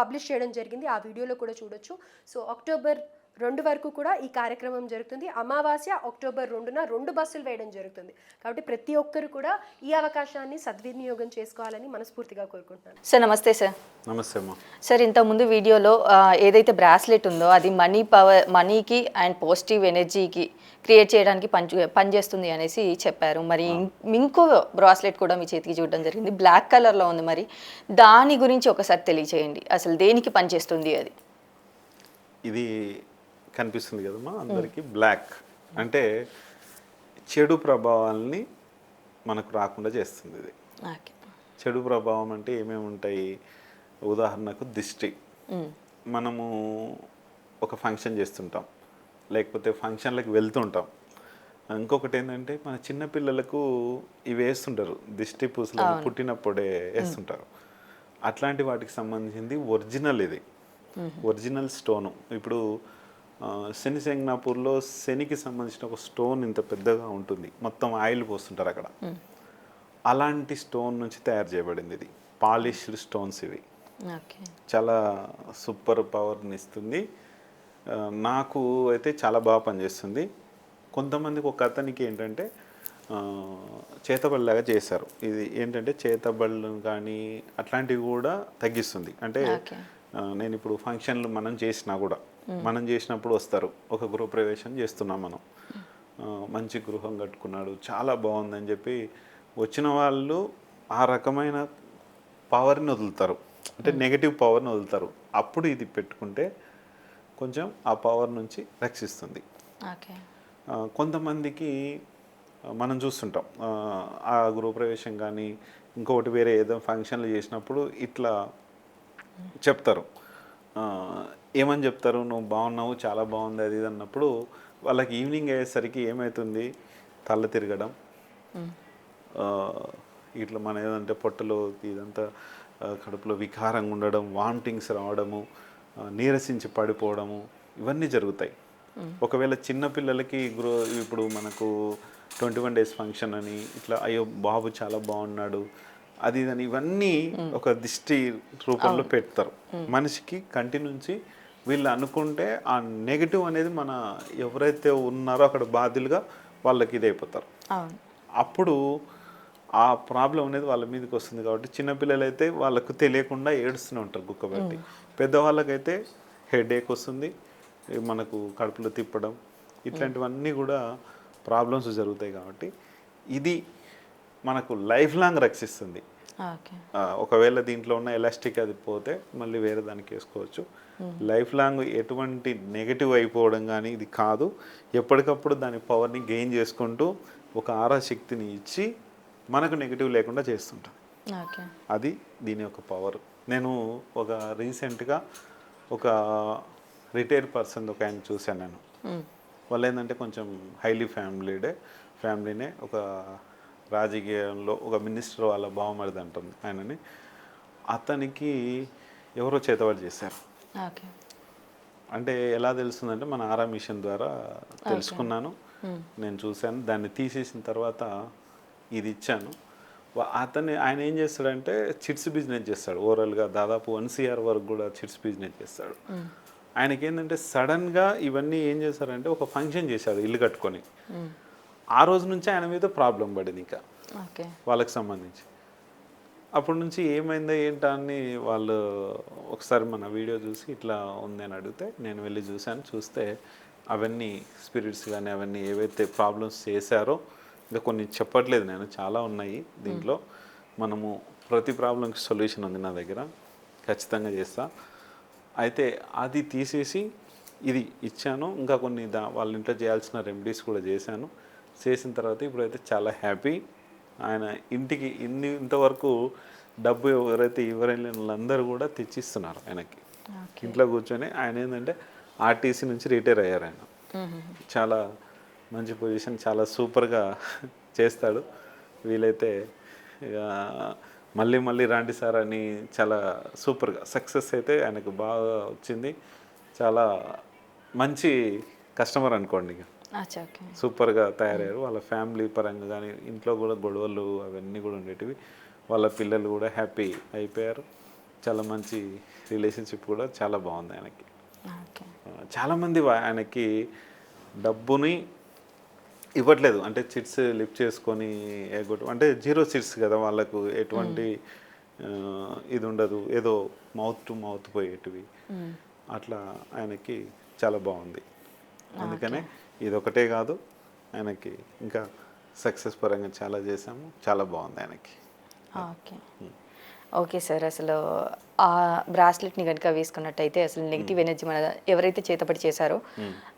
Publish చేయడం జరిగింది. ఆ వీడియోలో కూడా చూడొచ్చు. సో అక్టోబర్ రెండు వరకు కూడా ఈ కార్యక్రమం జరుగుతుంది. అమావాస్య అక్టోబర్ రెండున రెండు బస్సులు వేయడం జరుగుతుంది. కాబట్టి ప్రతి ఒక్కరు కూడా ఈ అవకాశాన్ని సద్వినియోగం చేసుకోవాలని మనస్ఫూర్తిగా కోరుకుంటున్నాను. సార్ నమస్తే సార్. నమస్తే అమ్మా. సార్ ఇంతకుముందు వీడియోలో ఏదైతే బ్రాస్లెట్ ఉందో అది మనీ పవర్ మనీకి అండ్ పాజిటివ్ ఎనర్జీకి క్రియేట్ చేయడానికి పని పనిచేస్తుంది అనేసి చెప్పారు. మరి ఇంకో బ్రాస్లెట్ కూడా మీ చేతికి చూడడం జరిగింది. బ్లాక్ కలర్లో ఉంది మరి. దాని గురించి ఒకసారి తెలియచేయండి. అసలు దేనికి పనిచేస్తుంది అది? ఇది కనిపిస్తుంది కదమ్మా అందరికీ. బ్లాక్ అంటే చెడు ప్రభావాల్ని మనకు రాకుండా చేస్తుంది ఇది. చెడు ప్రభావం అంటే ఏమేమి ఉంటాయి? ఉదాహరణకు దిష్టి. మనము ఒక ఫంక్షన్ చేస్తుంటాం. లేకపోతే ఫంక్షన్లకు వెళ్తుంటాం. ఇంకొకటి ఏంటంటే మన చిన్న పిల్లలకు ఇవి వేస్తుంటారు. దిష్టి పూసలు పుట్టినప్పుడే వేస్తుంటారు. అట్లాంటి వాటికి సంబంధించింది ఒరిజినల్ ఇది. Original stone. ఇప్పుడు శని శంగ్నాపూర్లో శనికి సంబంధించిన ఒక స్టోన్ ఇంత పెద్దగా ఉంటుంది. మొత్తం ఆయిల్ పోస్తుంటారు అక్కడ. అలాంటి స్టోన్ నుంచి తయారు చేయబడింది ఇది. పాలిష్డ్ స్టోన్స్ ఇవి. చాలా సూపర్ పవర్ని ఇస్తుంది. నాకు అయితే చాలా బాగా పనిచేస్తుంది. కొంతమందికి ఒక అతనికి ఏంటంటే చేతబడిలాగా చేశారు. ఇది ఏంటంటే చేతబళ్ళు కానీ అట్లాంటివి కూడా తగ్గిస్తుంది. అంటే నేను ఇప్పుడు ఫంక్షన్లు మనం చేసినా కూడా మనం చేసినప్పుడు వస్తారు. ఒక గృహప్రవేశం చేస్తున్నాం మనం. మంచి గృహం కట్టుకున్నాడు చాలా బాగుందని చెప్పి వచ్చిన వాళ్ళు ఆ రకమైన పవర్ని వదులుతారు. అంటే నెగటివ్ పవర్ని వదులుతారు. అప్పుడు ఇది పెట్టుకుంటే కొంచెం ఆ పవర్ నుంచి రక్షిస్తుంది. కొంతమందికి మనం చూస్తుంటాం. ఆ గృహప్రవేశం కానీ ఇంకొకటి వేరే ఏదో ఫంక్షన్లు చేసినప్పుడు ఇట్లా చెప్తారు. ఏమని చెప్తారు? నువ్వు బాగున్నావు చాలా బాగుంది అది ఇది అన్నప్పుడు వాళ్ళకి ఈవినింగ్ అయ్యేసరికి ఏమవుతుంది తల తిరగడం. ఇట్లా మన ఏదంటే పొట్టలో ఇదంతా కడుపులో వికారంగా ఉండడం వామిటింగ్స్ రావడము నీరసించి పడిపోవడము ఇవన్నీ జరుగుతాయి. ఒకవేళ చిన్న పిల్లలకి గ్రో ఇప్పుడు మనకు ట్వంటీ వన్ డేస్ ఫంక్షన్ అని ఇట్లా అయ్యో బాబు చాలా బాగున్నాడు అది ఇది అని ఇవన్నీ ఒక దిష్టి రూపంలో పెడతారు. మనిషికి కంటి నుంచి వీళ్ళు అనుకుంటే ఆ నెగిటివ్ అనేది మన ఎవరైతే ఉన్నారో అక్కడ బాధ్యులుగా వాళ్ళకి ఇదైపోతారు. అప్పుడు ఆ ప్రాబ్లం అనేది వాళ్ళ మీదకి వస్తుంది కాబట్టి చిన్నపిల్లలు అయితే వాళ్ళకు తెలియకుండా ఏడుస్తూనే ఉంటారు గుక్కబట్టి పెద్దవాళ్ళకైతే హెడ్ ఏక్ వస్తుంది మనకు కడుపులో తిప్పడం ఇట్లాంటివన్నీ కూడా ప్రాబ్లమ్స్ జరుగుతాయి కాబట్టి ఇది మనకు లైఫ్ లాంగ్ రక్షిస్తుంది. ఆ, ఒకవేళ దీంట్లో ఉన్న ఎలాస్టిక్ అది పోతే మళ్ళీ వేరే దానికి వేసుకోవచ్చు. లైఫ్ లాంగ్ ఎటువంటి నెగటివ్ అయిపోవడం కానీ ఇది కాదు. ఎప్పటికప్పుడు దాని పవర్ని గెయిన్ చేసుకుంటూ ఒక ఆరా శక్తిని ఇచ్చి మనకు నెగటివ్ లేకుండా చేస్తుంటాం. ఓకే అది దీని యొక్క పవర్ నేను ఒక రీసెంట్గా ఒక రిటైర్డ్ పర్సన్ ఒక ఆయన చూశాను నేను. మ్, వాళ్ళు ఏంటంటే కొంచెం హైలీ ఫ్యామిలీడే ఫ్యామిలీనే ఒక రాజకీయంలో ఒక మినిస్టర్ వాళ్ళ బావమరిది అంటుంది ఆయనని. అతనికి ఎవరో చేతవాడు చేశారు. అంటే ఎలా తెలుస్తుందంటే మన ఆరా మిషన్ ద్వారా తెలుసుకున్నాను. నేను చూశాను. దాన్ని తీసేసిన తర్వాత ఇది ఇచ్చాను. అతన్ని ఆయన ఏం చేస్తాడంటే చిట్స్ బిజినెస్ చేస్తాడు. ఓవరాల్గా దాదాపు వన్ సిఆర్ వరకు కూడా చిట్స్ బిజినెస్ చేస్తాడు. ఆయనకి ఏంటంటే సడన్గా ఇవన్నీ ఏం చేస్తారంటే ఒక ఫంక్షన్ చేశాడు ఇల్లు కట్టుకొని. ఆ రోజు నుంచి ఆయన మీద ప్రాబ్లం పడింది ఇంకా. ఓకే. వాళ్ళకి సంబంధించి. అప్పటి నుంచి ఏమైందో ఏంటా అని వాళ్ళు ఒకసారి మన వీడియో చూసి ఇట్లా ఉంది అని అడిగితే నేను వెళ్ళి చూశాను. చూస్తే అవన్నీ స్పిరిట్స్ కానీ అవన్నీ ఏవైతే ప్రాబ్లమ్స్ చేశారో ఇంకా కొన్ని చెప్పట్లేదు నేను చాలా ఉన్నాయి దీంట్లో. మనము ప్రతి ప్రాబ్లంకి సొల్యూషన్ ఉంది నా దగ్గర. ఖచ్చితంగా చేస్తా. అయితే అది తీసేసి ఇది ఇచ్చాను. ఇంకా కొన్ని దా వాళ్ళ ఇంట్లో చేయాల్సిన రెమెడీస్ కూడా చేశాను. చేసిన తర్వాత ఇప్పుడైతే చాలా హ్యాపీ. ఆయన ఇంటికి ఇన్ని ఇంతవరకు డబ్బు ఎవరైతే ఇవ్వలేని వాళ్ళందరూ కూడా తెచ్చిస్తున్నారు ఆయనకి. ఇంట్లో కూర్చొని ఆయన ఏంటంటే ఆర్టీసీ నుంచి రిటైర్ అయ్యారు ఆయన. చాలా మంచి పొజిషన్ చాలా సూపర్గా చేస్తాడు. వీలైతే ఇక మళ్ళీ మళ్ళీ రాండి సార్ అని చాలా సూపర్గా సక్సెస్ అయితే ఆయనకు బాగా వచ్చింది. చాలా మంచి కస్టమర్ అనుకోండి ఇక. సూపర్గా తయారయ్యారు. వాళ్ళ ఫ్యామిలీ పరంగా కానీ ఇంట్లో కూడా గొడవలు అవన్నీ కూడా ఉండేటివి. వాళ్ళ పిల్లలు కూడా హ్యాపీ అయిపోయారు. చాలా మంచి రిలేషన్షిప్ కూడా చాలా బాగుంది ఆయనకి. చాలామంది ఆయనకి డబ్బుని ఇవ్వట్లేదు. అంటే చిట్స్ లిఫ్ట్ చేసుకొని ఎగ్గొట్టు అంటే జీరో చిట్స్ కదా వాళ్ళకు. ఎటువంటి ఇది ఉండదు. ఏదో మౌత్ టు మౌత్ పోయేటివి. అట్లా ఆయనకి చాలా బాగుంది. అందుకనే ఇది ఒకటే కాదు. ఆయనకి ఇంకా సక్సెస్ పరంగా చాలా చేసాము చాలా బాగుంది ఆయనకి. ఓకే. ఓకే సార్ అసలు ఆ బ్రాస్లెట్ని కనుక వేసుకున్నట్టయితే అసలు నెగిటివ్ ఎనర్జీ మన ఎవరైతే చేతపడి చేశారో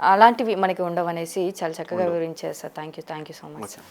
అలాంటివి మనకి ఉండవనేసి చాలా చక్కగా వివరించారు sir. Thank you thank you so much sir.